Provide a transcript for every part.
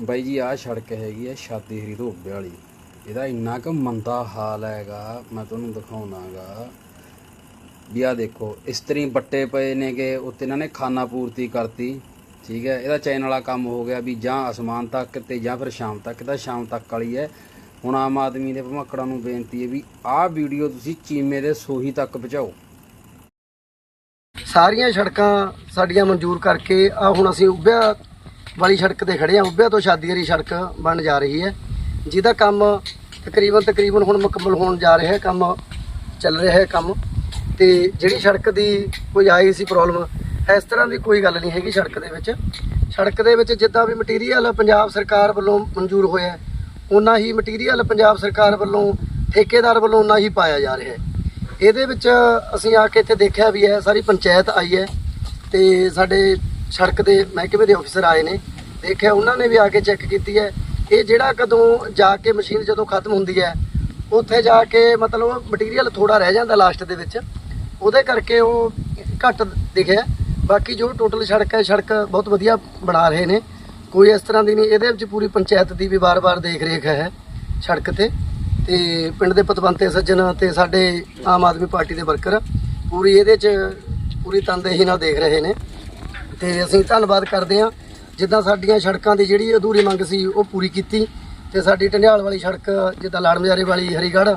ਬਾਈ ਜੀ, ਆਹ ਸੜਕ ਹੈਗੀ ਹੈ ਸ਼ਾਦੀ ਹਰੀ ਧੋਬੇ ਵਾਲੀ। ਇਹਦਾ ਇੰਨਾ ਕੁ ਮੰਦਾ ਹਾਲ ਹੈਗਾ, ਮੈਂ ਤੁਹਾਨੂੰ ਦਿਖਾਉਣਾਗਾ ਵੀ ਆ ਦੇਖੋ ਇਸਤਰੀ ਬੱਟੇ ਪਏ ਨੇਗੇ ਉੱਤੇ ਇਹਨਾਂ ਨੇ ਖਾਨਾ ਪੂਰਤੀ ਕਰਤੀ, ਠੀਕ ਹੈ। ਇਹਦਾ ਚੈਨ ਵਾਲਾ ਕੰਮ ਹੋ ਗਿਆ ਵੀ ਜਾਂ ਅਸਮਾਨ ਤੱਕ ਤੇ ਜਾਂ ਫਿਰ ਸ਼ਾਮ ਤੱਕ। ਤਾਂ ਸ਼ਾਮ ਤੱਕ ਵਾਲੀ ਹੈ। ਹੁਣ ਆਮ ਆਦਮੀ ਦੇ ਭਮਕੜਾਂ ਨੂੰ ਬੇਨਤੀ ਹੈ ਵੀ ਆਹ ਵੀਡੀਓ ਤੁਸੀਂ ਚੀਮੇ ਦੇ ਸੋਹੀ ਤੱਕ ਪਹੁੰਚਾਓ। ਸਾਰੀਆਂ ਸੜਕਾਂ ਸਾਡੀਆਂ ਮਨਜ਼ੂਰ ਕਰਕੇ ਆ ਹੁਣ ਅਸੀਂ ਉੱਭਿਆ ਵਾਲੀ ਸੜਕ ਤੇ ਖੜੇ ਆ ਉੱਭਿਆ ਤੋਂ ਸ਼ਾਦੀ ਵਾਲੀ ਸੜਕ ਬਣ ਜਾ ਰਹੀ ਹੈ। ਜਿਹਦਾ ਕੰਮ ਤਕਰੀਬਨ ਤਕਰੀਬਨ ਹੁਣ ਮੁਕੰਮਲ ਹੋਣ ਜਾ ਰਿਹਾ ਹੈ ਕੰਮ ਚੱਲ ਰਿਹਾ ਹੈ ਕੰਮ। ਤੇ ਜਿਹੜੀ ਸੜਕ ਦੀ ਕੋਈ ਆਈ ਸੀ ਪ੍ਰੋਬਲਮ ਇਸ ਤਰ੍ਹਾਂ ਦੀ ਕੋਈ ਗੱਲ ਨਹੀਂ ਹੈਗੀ ਸੜਕ ਦੇ ਵਿੱਚ। ਸੜਕ ਦੇ ਵਿੱਚ ਜਿੱਦਾਂ ਵੀ ਮਟੀਰੀਅਲ ਪੰਜਾਬ ਸਰਕਾਰ ਵੱਲੋਂ ਮਨਜ਼ੂਰ ਹੋਇਆ ਹੈ, ਉਨਾ ਹੀ ਮਟੀਰੀਅਲ ਪੰਜਾਬ ਸਰਕਾਰ ਵੱਲੋਂ ਠੇਕੇਦਾਰ ਵੱਲੋਂ ਉਨਾ ਹੀ ਪਾਇਆ ਜਾ ਰਿਹਾ ਹੈ। ਇਹਦੇ ਵਿੱਚ ਅਸੀਂ ਆ ਕੇ ਇੱਥੇ ਦੇਖਿਆ ਵੀ ਹੈ ਸਾਰੀ ਪੰਚਾਇਤ ਆਈ ਹੈ ਤੇ ਸਾਡੇ ਸੜਕ ਦੇ ਮਹਿਕਮੇ ਦੇ ਅਫਸਰ ਆਏ ਨੇ। ਦੇਖਿਆ ਉਹਨਾਂ ਨੇ ਵੀ ਆ ਕੇ ਚੈੱਕ ਕੀਤੀ ਹੈ। ਇਹ ਜਿਹੜਾ ਕਦੋਂ ਜਾ ਕੇ ਮਸ਼ੀਨ ਜਦੋਂ ਖਤਮ ਹੁੰਦੀ ਹੈ, ਉੱਥੇ ਜਾ ਕੇ ਮਤਲਬ ਮਟੀਰੀਅਲ ਥੋੜਾ ਰਹਿ ਜਾਂਦਾ ਲਾਸਟ ਦੇ ਵਿੱਚ। ਉਹਦੇ ਕਰਕੇ ਉਹ ਘੱਟ ਦਿਖਿਆ। ਬਾਕੀ ਜੋ ਟੋਟਲ ਸੜਕ ਹੈ, ਸੜਕ ਬਹੁਤ ਵਧੀਆ ਬਣਾ ਰਹੇ ਨੇ। ਕੋਈ ਇਸ ਤਰ੍ਹਾਂ ਦੀ ਨਹੀਂ, ਇਹਦੇ ਵਿੱਚ ਪੂਰੀ ਪੰਚਾਇਤ ਦੀ ਵੀ ਵਾਰ-ਵਾਰ ਦੇਖ ਰੇਖ ਹੈ ਸੜਕ ਤੇ। ਤੇ ਪਿੰਡ ਦੇ ਪਤਵੰਤੇ ਸੱਜਣ ਤੇ ਸਾਡੇ ਆਮ ਆਦਮੀ ਪਾਰਟੀ ਦੇ ਵਰਕਰ ਪੂਰੀ ਇਹਦੇ 'ਚ ਪੂਰੀ ਤਨਦੇਹੀ ਨਾਲ ਦੇਖ ਰਹੇ ਨੇ। ਤੇ ਅਸੀਂ ਧੰਨਵਾਦ ਕਰਦੇ ਹਾਂ। ਜਿੱਦਾਂ ਸਾਡੀਆਂ ਸੜਕਾਂ ਦੀ ਜਿਹੜੀ ਅਧੂਰੀ ਮੰਗ ਸੀ, ਉਹ ਪੂਰੀ ਕੀਤੀ। ਤੇ ਸਾਡੀ ਟੰਡਿਆਲ ਵਾਲੀ ਸੜਕ, ਜਿੱਦਾਂ ਲਾੜਮਜਾਰੇ ਵਾਲੀ, ਹਰੀਗੜ੍ਹ,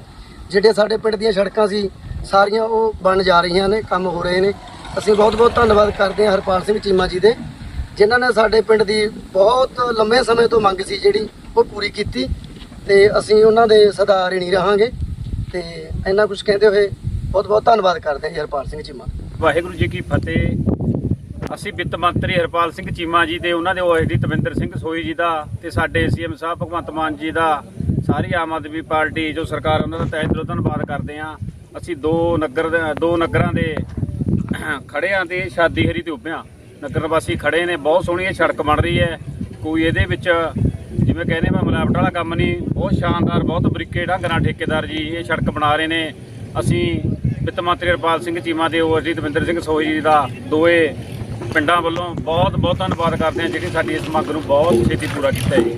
ਜਿਹੜੇ ਸਾਡੇ ਪਿੰਡ ਦੀਆਂ ਸੜਕਾਂ ਸੀ, ਸਾਰੀਆਂ ਉਹ ਬਣ ਜਾ ਰਹੀਆਂ ਨੇ, ਕੰਮ ਹੋ ਰਹੇ ਨੇ। ਅਸੀਂ ਬਹੁਤ ਬਹੁਤ ਧੰਨਵਾਦ ਕਰਦੇ ਹਾਂ ਹਰਪਾਲ ਸਿੰਘ ਚੀਮਾ ਜੀ ਦੇ, ਜਿਨ੍ਹਾਂ ਨੇ ਸਾਡੇ ਪਿੰਡ ਦੀ ਬਹੁਤ ਲੰਮੇ ਸਮੇਂ ਤੋਂ ਮੰਗ ਸੀ ਜਿਹੜੀ, ਉਹ ਪੂਰੀ ਕੀਤੀ। ਤੇ ਅਸੀਂ ਉਹਨਾਂ ਦੇ ਸਦਾ ਰਿਣੀ ਰਹਾਂਗੇ। ਤੇ ਇੰਨਾ ਕੁਝ ਕਹਿੰਦੇ ਹੋਏ ਬਹੁਤ ਬਹੁਤ ਧੰਨਵਾਦ ਕਰਦੇ ਹਾਂ ਜੀ ਹਰਪਾਲ ਸਿੰਘ ਚੀਮਾ। ਵਾਹਿਗੁਰੂ ਜੀ ਕੀ ਫਤਿਹ। ਅਸੀਂ ਵਿੱਤ ਮੰਤਰੀ ਹਰਪਾਲ ਸਿੰਘ ਚੀਮਾ ਜੀ ਦੇ, ਉਹਨਾਂ ਦੇ ਓਐਸਡੀ ਤਵਿੰਦਰ ਸਿੰਘ ਸੋਈ ਜੀ ਦਾ ਤੇ ਸਾਡੇ ਸੀਐਮ ਸਾਹਿਬ ਭਗਵੰਤ ਮਾਨ ਜੀ ਦਾ, ਸਾਰੀ ਆਮ ਆਦਮੀ ਪਾਰਟੀ ਜੋ ਸਰਕਾਰ ਉਹਨਾਂ ਦਾ ਤਹਿ ਦਿਲੋਂ ਧੰਨਵਾਦ ਕਰਦੇ ਹਾਂ। ਅਸੀਂ ਦੋ ਨਗਰ ਦੋ ਨਗਰਾਂ ਦੇ ਖੜੇ ਆਂ ਤੇ ਸ਼ਾਦੀ ਹਰੀ ਤੇ ਉੱਭਿਆਂ ਨਗਰ ਵਾਸੀ ਖੜੇ ਨੇ, ਬਹੁਤ ਸੋਹਣੀ ਇਹ ਸੜਕ ਬਣ ਰਹੀ ਹੈ। ਕੋਈ ਇਹਦੇ ਵਿੱਚ ਜਿਵੇਂ ਕਹਿੰਦੇ ਮੈਂ ਮਿਲਾਵਟ ਵਾਲਾ ਕੰਮ ਨਹੀਂ, ਬਹੁਤ ਸ਼ਾਨਦਾਰ, ਬਹੁਤ ਬਰੀਕੇ ਢੰਗ ਨਾਲ ਠੇਕੇਦਾਰ ਜੀ ਇਹ ਸੜਕ ਬਣਾ ਰਹੇ ਨੇ। ਅਸੀਂ ਵਿੱਤ ਮੰਤਰੀ ਹਰਪਾਲ ਸਿੰਘ ਚੀਮਾ ਦੇ ਓਵਰਜੀ ਦਵਿੰਦਰ ਸਿੰਘ ਸੋਹੀ ਜੀ ਦਾ ਦੋਏ ਪਿੰਡਾਂ ਵੱਲੋਂ ਬਹੁਤ ਬਹੁਤ ਧੰਨਵਾਦ ਕਰਦੇ ਹਾਂ ਜਿਹੜੀ ਸਾਡੀ ਇਸ ਮੰਗ ਨੂੰ ਬਹੁਤ ਛੇਤੀ ਪੂਰਾ ਕੀਤਾ ਜੀ।